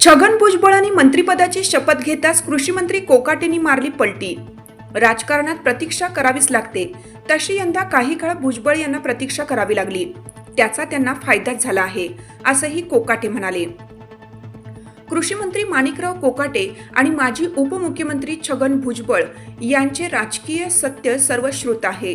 छगन भुजबळांनी मंत्रिपदाची शपथ घेताच कृषीमंत्री कोकाटेंनी मारली पलटी. राजकारणात प्रतीक्षा करावीच लागते. तशी यंदा काही काळ भुजबळ यांना प्रतीक्षा करावी लागली. त्याचा त्यांना फायदाच झाला आहे असंही कोकाटे म्हणाले. कृषीमंत्री माणिकराव कोकाटे आणि माजी उपमुख्यमंत्री छगन भुजबळ यांचे राजकीय सत्य सर्वश्रुत आहे.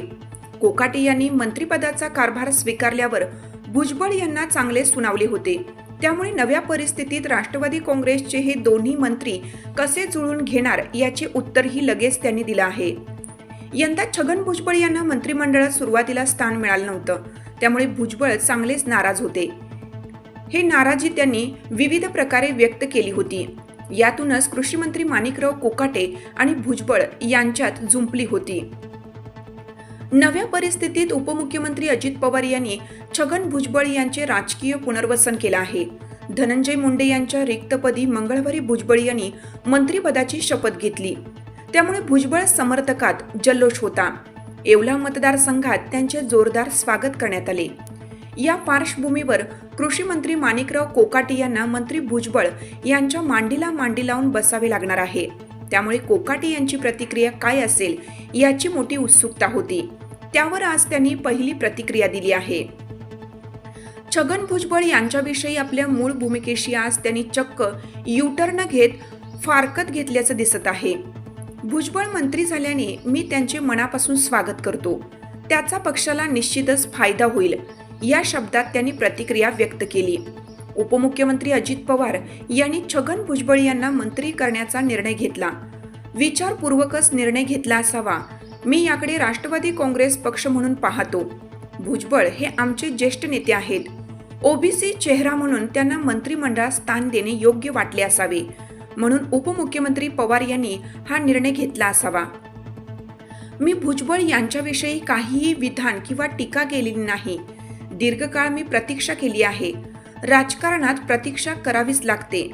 कोकाटे यांनी मंत्रिपदाचा कारभार स्वीकारल्यावर भुजबळ यांना चांगले सुनावले होते. त्यामुळे नव्या परिस्थितीत राष्ट्रवादी काँग्रेसचे हे दोन्ही मंत्री कसे जुळून घेणार याचे उत्तरही लगेच त्यांनी दिलं आहे. यंदा छगन भुजबळ यांना मंत्रिमंडळात सुरुवातीला स्थान मिळालं नव्हतं. त्यामुळे भुजबळ चांगलेच नाराज होते. हे नाराजी त्यांनी विविध प्रकारे व्यक्त केली होती. यातूनच कृषीमंत्री माणिकराव कोकाटे आणि भुजबळ यांच्यात जुंपली होती. नव्या परिस्थितीत उपमुख्यमंत्री अजित पवार यांनी छगन भुजबळ यांचे राजकीय पुनर्वसन केलं आहे. धनंजय मुंडे यांच्या रिक्तपदी मंगळवारी भुजबळ यांनी मंत्रिपदाची शपथ घेतली. त्यामुळे भुजबळ समर्थकात जल्लोष होता. येवला मतदारसंघात त्यांचे जोरदार स्वागत करण्यात आले. या पार्श्वभूमीवर कृषी मंत्री माणिकराव कोकाटे यांना मंत्री भुजबळ यांच्या मांडीला मांडी लावून बसावे लागणार आहे. त्यामुळे कोकाटे यांची प्रतिक्रिया काय असेल याची मोठी उत्सुकता होती. त्यावर आज त्यांनी पहिली प्रतिक्रिया दिली आहे. छगन भुजबळ यांच्याविषयी आपल्या मूळ भूमिकेशी आज त्यांनी चक्क युटर्न घेत फारकत घेतल्याचं दिसत आहे. भुजबळ मंत्री झाल्याने मी त्यांचे मनापासून स्वागत करतो. त्याचा पक्षाला निश्चितच फायदा होईल या शब्दात त्यांनी प्रतिक्रिया व्यक्त केली. उपमुख्यमंत्री अजित पवार यांनी छगन भुजबळ यांना मंत्री करण्याचा निर्णय घेतला. विचारपूर्वकच निर्णय घेतला असावा. मी याकडे राष्ट्रवादी काँग्रेस पक्ष म्हणून पाहतो. भुजबळ हे आमचे ज्येष्ठ नेते आहेत. ओबीसी चेहरा म्हणून त्यांना मंत्रिमंडळात स्थान देणे योग्य वाटले असावे. म्हणून उपमुख्यमंत्री पवार यांनी हा निर्णय घेतला असावा. मी भुजबळ यांच्याविषयी काहीही विधान किंवा टीका केलेली नाही. दीर्घकाळ मी प्रतीक्षा केली आहे. राजकारणात प्रतीक्षा करावीच लागते.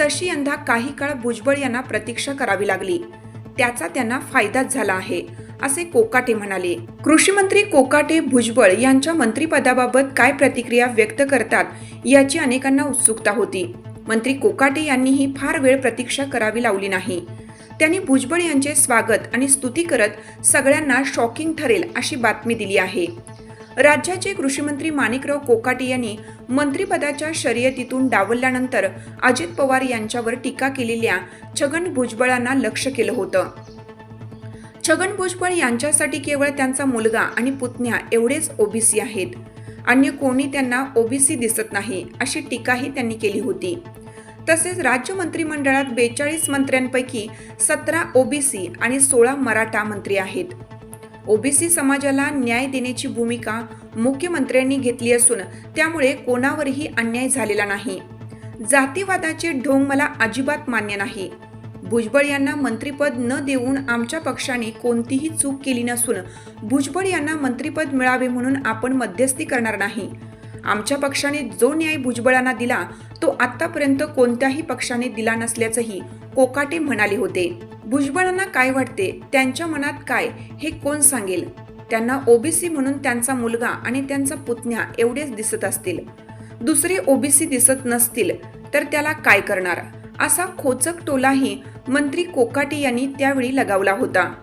तशी यंदा काही काळ भुजबळ यांना प्रतीक्षा करावी लागली. त्याचा त्यांना फायदाच झाला आहे. असे कोकाटे म्हणाले. कृषी मंत्री कोकाटे भुजबळ यांच्या मंत्रिपदाबाबत काय प्रतिक्रिया व्यक्त करतात याची अनेकांना उत्सुकता होती. मंत्री कोकाटे यांनीही फार वेळ प्रतीक्षा करावी लावली नाही. त्यांनी भुजबळ यांचे स्वागत आणि स्तुती करत सगळ्यांना शॉकिंग ठरेल अशी बातमी दिली आहे. राज्याचे कृषीमंत्री माणिकराव कोकाटे यांनी मंत्रिपदाच्या शर्यतीतून डावलल्यानंतर अजित पवार यांच्यावर टीका केलेल्या छगन भुजबळांना लक्ष केलं होतं. छगन भुजबळ यांच्यासाठी केवळ त्यांचा मुलगा आणि पुतण्या एवढेच ओबीसी आहेत. अन्य कोणी त्यांना ओबीसी दिसत नाही अशी टीकाही त्यांनी केली होती. तसेच राज्य मंत्रिमंडळात बेचाळीस मंत्र्यांपैकी सतरा ओबीसी आणि सोळा मराठा मंत्री आहेत. ओबीसी समाजाला न्याय देण्याची भूमिका मुख्यमंत्र्यांनी घेतली असून त्यामुळे कोणावरही अन्याय झालेला नाही. जातीवादाचे ढोंग मला अजिबात मान्य नाही. भुजबळ यांना मंत्रिपद न देऊन आमच्या पक्षाने कोणतीही चूक केली नसून भुजबळ यांना मंत्रिपद मिळावे म्हणून आपण मध्यस्थी करणार नाही. आमच्या पक्षाने जो न्याय भुजबळांना दिला तो आतापर्यंत कोणत्याही पक्षाने दिला नसल्याचंही कोकाटे म्हणाले होते. भुजबळांना काय वाटते? त्यांच्या मनात काय? हे कोण सांगेल? त्यांना ओबीसी म्हणून त्यांचा मुलगा आणि त्यांचा पुतण्या एवढेच दिसत असतील. दुसरे ओबीसी दिसत नसतील तर त्याला काय करणार? असा खोचक टोलाही मंत्री कोकाटे यांनी त्यावेळी लगावला होता.